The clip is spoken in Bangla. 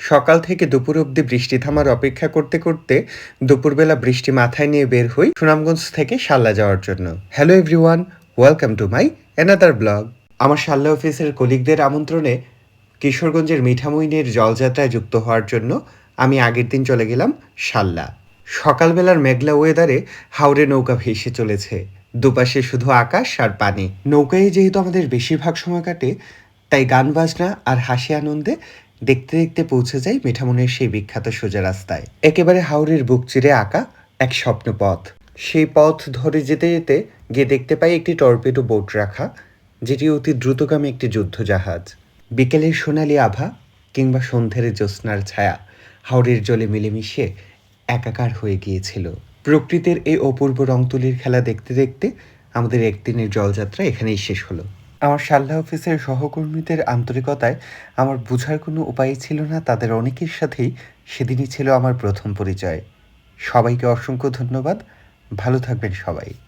সকাল থেকে দুপুর অবধি বৃষ্টি থামার অপেক্ষা করতে করতে দুপুরবেলা বৃষ্টি মাথায় নিয়ে বের হই সুনামগঞ্জ থেকে শাল্লা যাওয়ার জন্য। Hello everyone welcome to my another blog আমার শাল্লা অফিসের কলিগদের আমন্ত্রণে কিশোরগঞ্জের মিঠামইনের জলযাত্রায় যুক্ত হওয়ার জন্য আমি আগের দিন চলে গেলাম শাল্লা। সকালবেলার মেঘলা ওয়েদারে হাওড়ে নৌকা ভেসে চলেছে। দুপাশে শুধু আকাশ আর পানি। নৌকায় যেহেতু আমাদের বেশিরভাগ সময় কাটে, তাই গান বাজনা আর হাসি আনন্দে দেখতে দেখতে পৌঁছে যাই মিঠামনের সেই বিখ্যাত সোজা রাস্তায়। একেবারে হাওড়ের বুক চিরে আঁকা এক স্বপ্ন পথ সেই পথ ধরে যেতে যেতে গিয়ে দেখতে পাই একটি টর্পেডো বোট রাখা, যেটি অতি দ্রুতগামী একটি যুদ্ধজাহাজ। বিকেলের সোনালি আভা কিংবা সন্ধ্যের জ্যোৎস্নার ছায়া হাওড়ের জলে মিলেমিশে একাকার হয়ে গিয়েছিল। প্রকৃতির এই অপূর্ব রং তুলির খেলা দেখতে দেখতে আমাদের একদিনের জলযাত্রা এখানেই শেষ হলো। আমার সাল্লা অফিসের সহকর্মীদের আন্তরিকতায় আমার বুঝার কোনো উপায় ছিল না, তাদের অনেকের সাথেই সেদিনই ছিল আমার প্রথম পরিচয়। সবাইকে অসংখ্য ধন্যবাদ। ভালো থাকবেন সবাই।